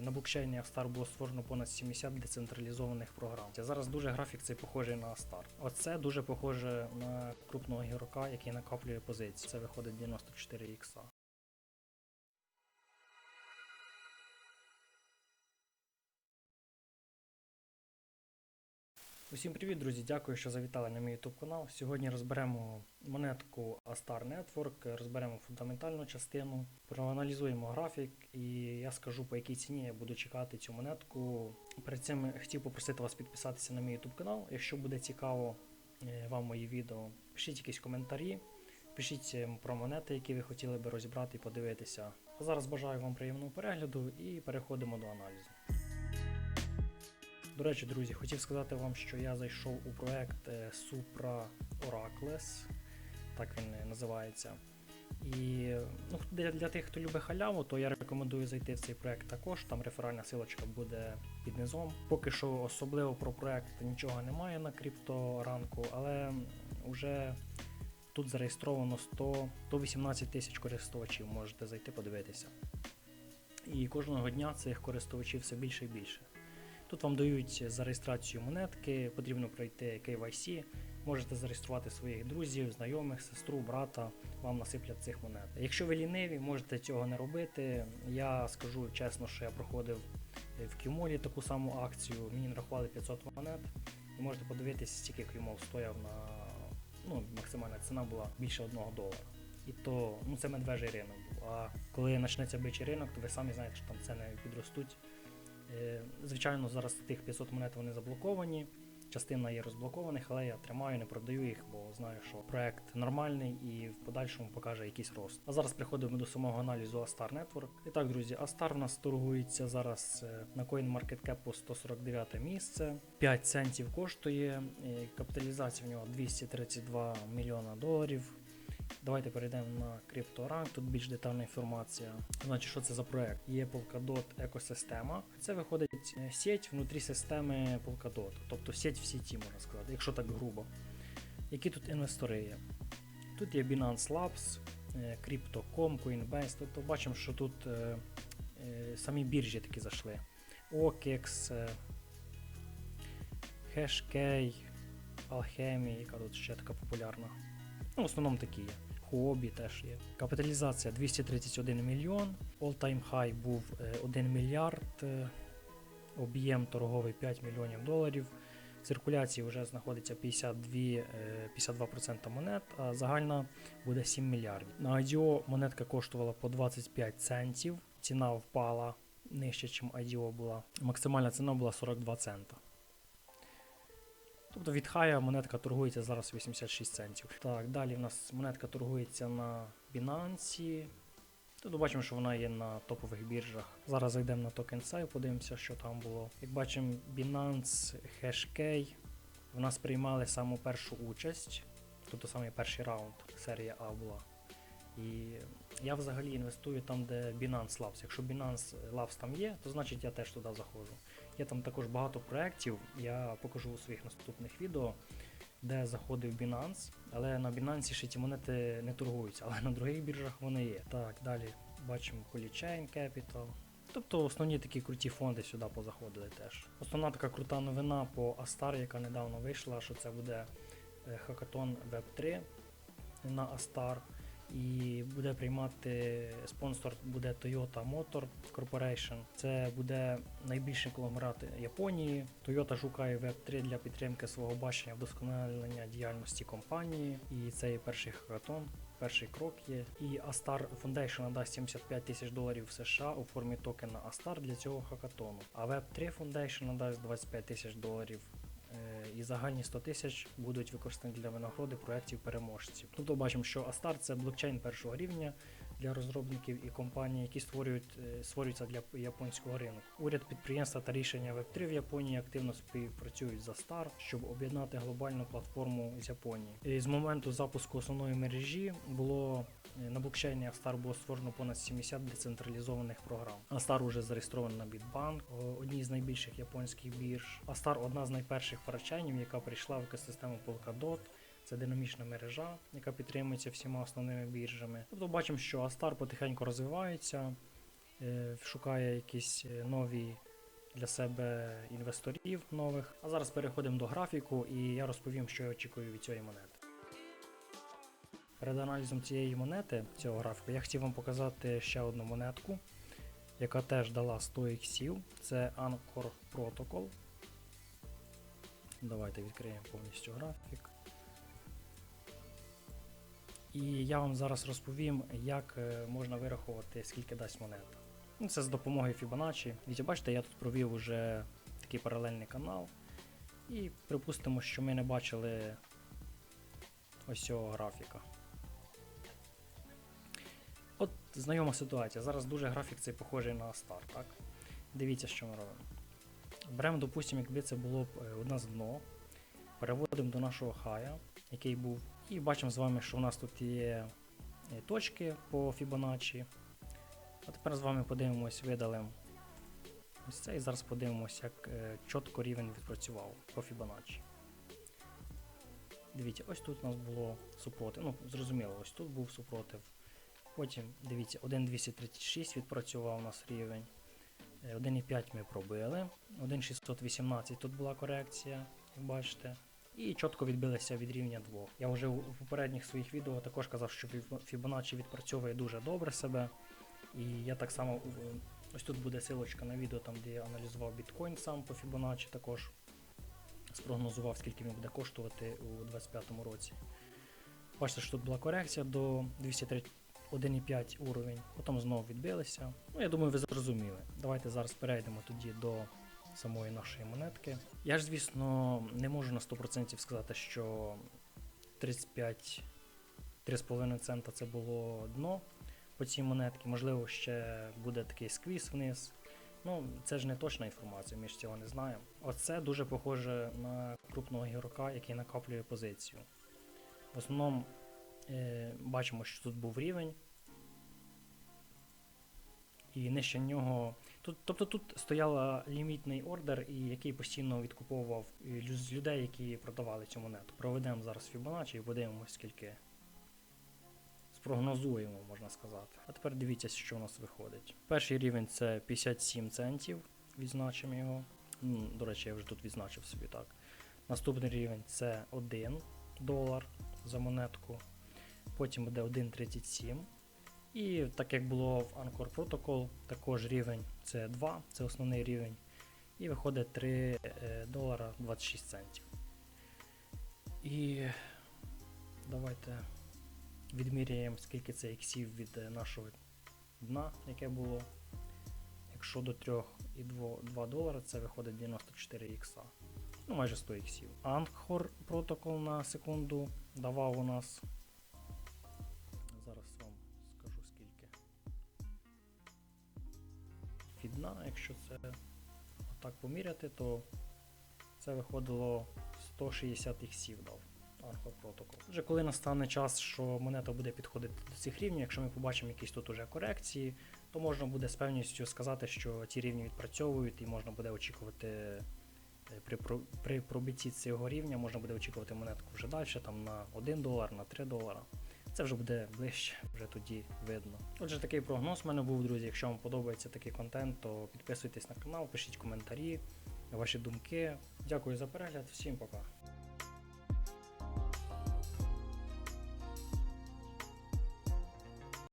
На блокчейні Star було створено понад 70 децентралізованих програм. Зараз дуже графік цей похожий на Star. Оце дуже похоже на крупного гірока, який накоплює позиції. Це виходить 94 ікса. Усім привіт, друзі! Дякую, що завітали на мій YouTube канал. Сьогодні розберемо монетку Astar Network, розберемо фундаментальну частину, проаналізуємо графік і я скажу по якій ціні я буду чекати цю монетку. Перед цим хотів попросити вас підписатися на мій YouTube канал. Якщо буде цікаво е, вам мої відео, пишіть якісь коментарі, пишіть е, про монети, які ви хотіли би розібрати і подивитися. А зараз бажаю вам приємного перегляду і переходимо до аналізу. До речі, друзі, хотів сказати вам, що я зайшов у проект е, Supra Oracles, так він е, називається. І ну, для, для тих, хто любить халяву, то я рекомендую зайти в цей проект також. Там реферальна силочка буде під низом. Поки що особливо про проект нічого немає на крипторанку, але вже тут зареєстровано 100, 118 тисяч користувачів. Можете зайти подивитися. І кожного дня цих користувачів все більше і більше. Тут вам дають за реєстрацію монетки, потрібно пройти KYC, можете зареєструвати своїх друзів, знайомих, сестру, брата, вам насиплять цих монет. Якщо ви ліниві, можете цього не робити. Я скажу чесно, що я проходив в Кюмолі таку саму акцію, мені нарахували 500 монет. І можете подивитися, скільки Кюмол стояв на ну, максимальна ціна була більше 1 долара. І то ну, це медвежий ринок був. А коли почнеться бичий ринок, то ви самі знаєте, що там ціни підростуть. Е, Звичайно, зараз тих 500 монет вони заблоковані. Частина є розблокованих, але я тримаю, не продаю їх, бо знаю, що проект нормальний і в подальшому покаже якийсь рост. А зараз приходимо до самого аналізу Astar Network. І так, друзі, Astar у нас торгується зараз е, на CoinMarketCap по 149 місце. 5 центів коштує. е, Капіталізація в нього 232 мільйона доларів. Давайте перейдемо на CryptoRank, тут більш детальна інформація. Значить, що це за проект? Є Polkadot екосистема. Це виходить е, сеть внутрі системи Polkadot, тобто сеть в сіті, можна сказати, якщо так грубо. Які тут інвестори є? Тут є Binance Labs, е, Crypto.com, Coinbase. Тобто бачимо, що тут е, самі біржі такі зайшли. OKEX, Hashkey, Alchemy, яка тут ще така популярна. Ну, в основному такі є. Хобі теж є. Капіталізація 231 мільйон. All-time high був е, 1 мільярд. е, Об'єм торговий 5 мільйонів доларів. В циркуляції вже знаходиться 52, е, 52% монет, а загальна буде 7 мільярдів. На IDO монетка коштувала по 25 центів. Ціна впала нижче, ніж IDO була. Максимальна ціна була 42 цента. Тобто від хая монетка торгується зараз 86 центів. Так, далі в нас монетка торгується на Binance. Тут бачимо, що вона є на топових біржах. Зараз зайдемо на TokenSave, подивимося, що там було. Як бачимо, Binance Hashkey в нас приймали саму першу участь, тобто саме перший раунд, серія А була. І я взагалі інвестую там, де Binance Labs. Якщо Binance Labs там є, то значить я теж туди заходжу. Є там також багато проєктів, я покажу у своїх наступних відео, де заходив Binance, але на Binance ще ті монети не торгуються, але на других біржах вони є. Так, далі бачимо Polychain Capital. Тобто основні такі круті фонди сюди позаходили теж. Основна така крута новина по Astar, яка недавно вийшла, що це буде е, хакатон Web 3 на Astar. І буде приймати спонсор буде Toyota Motor Corporation. Це буде найбільший конгломерат Японії. Toyota шукає Web3 для підтримки свого бачення вдосконалення діяльності компанії. І це є перший хакатон. Перший крок є. І Astar Foundation надасть 75 тисяч доларів США у формі токена Astar для цього хакатону. А Web3 Foundation надасть 25 тисяч доларів і загальні 100 тисяч будуть використані для винагороди проєктів переможців. Тобто бачимо, що Астар це блокчейн першого рівня для розробників і компаній, які створюють, е, створюються для японського ринку. Уряд підприємства та рішення Web3 в Японії активно співпрацюють з Astar, щоб об'єднати глобальну платформу з Японії. І з моменту запуску основної мережі було е, на блокчейні Astar було створено понад 70 децентралізованих програм. Astar уже зареєстрований на Bitbank, одній з найбільших японських бірж. Astar одна з найперших парачейнів, яка прийшла в екосистему Polkadot. Це динамічна мережа, яка підтримується всіма основними біржами. Тобто бачимо, що Astar потихеньку розвивається. е, шукає якісь е, нові для себе інвесторів нових. А зараз переходимо до графіку, і я розповім, що я очікую від цієї монети. Перед аналізом цієї монети, цього графіку, я хотів вам показати ще одну монетку, яка теж дала 100 іксів. Це Anchor Protocol. Давайте відкриємо повністю графік. І я вам зараз розповім, як е, можна вирахувати, скільки дасть монета. Ну, Це з допомогою Fibonacci. Дивіться, бачите, я тут провів уже такий паралельний канал. І припустимо, що ми не бачили ось цього графіка. От знайома ситуація. Зараз дуже графік цей похожий на старт, так? Дивіться, що ми робимо. Беремо, допустимо, якби це було б е, у нас дно. Переводимо до нашого хая, який був. І бачимо з вами, що у нас тут є е, точки по Fibonacci. А тепер з вами подивимось, видалимо ось це і зараз подивимося, як е, чітко рівень відпрацював по Fibonacci. Дивіться, ось тут у нас було супротив. Ну, зрозуміло, ось тут був супротив. Потім, дивіться, 1,236 відпрацював у нас рівень. Е, 1,5 ми пробили. 1,618 тут була корекція, як бачите. І чітко відбилися від рівня 2. Я вже у попередніх своїх відео також казав, що Fibonacci відпрацьовує дуже добре себе. І я так само ось тут буде силочка на відео, там де я аналізував біткоін сам по Fibonacci також. Спрогнозував, скільки він буде коштувати у 2025 році. Бачите, що тут була корекція до 203 1,5 уровень, потім знову відбилися. Ну, я думаю, ви зрозуміли. Давайте зараз перейдемо тоді до самої нашої монетки. Я ж, звісно, не можу на 100% сказати, що 35 3,5 цента це було дно по цій монетці. Можливо, ще буде такий сквіз вниз. Ну, це ж не точна інформація, ми ж цього не знаємо. Оце дуже похоже на крупного ігрока, який накоплює позицію. В основному е, бачимо, що тут був рівень. І нижче нього. Тут, тобто тут стояла лімітний ордер, і який постійно відкуповував людей, які продавали цю монету. Проведемо зараз Fibonacci і подивимося, скільки спрогнозуємо, можна сказати. А тепер дивіться, що у нас виходить. Перший рівень це 57 центів. Відзначимо його. До речі, я вже тут відзначив собі так. Наступний рівень це 1 долар за монетку. Потім буде 1,37. І так як було в Anchor Protocol, також рівень це 2, це основний рівень. І виходить 3 е, долара 26 центів. І давайте відміряємо, скільки це іксів від е, нашого дна, яке було. Якщо до 3,2 долара, це виходить 94 ікса. Ну, майже 100 іксів. Anchor Protocol на секунду давав у нас. Від дна, якщо це так поміряти, то це виходило 160 іксів дав. Anchor Protocol. Вже коли настане час, що монета буде підходити до цих рівнів, якщо ми побачимо якісь тут уже корекції, то можна буде з певністю сказати, що ці рівні відпрацьовують і можна буде очікувати е, при, при пробитті цього рівня, можна буде очікувати монетку вже далі, там на 1 долар, на 3 долара. Це вже буде ближче, вже тоді видно. Отже, такий прогноз в мене був, друзі. Якщо вам подобається такий контент, то підписуйтесь на канал, пишіть коментарі, ваші думки. Дякую за перегляд, всім пока.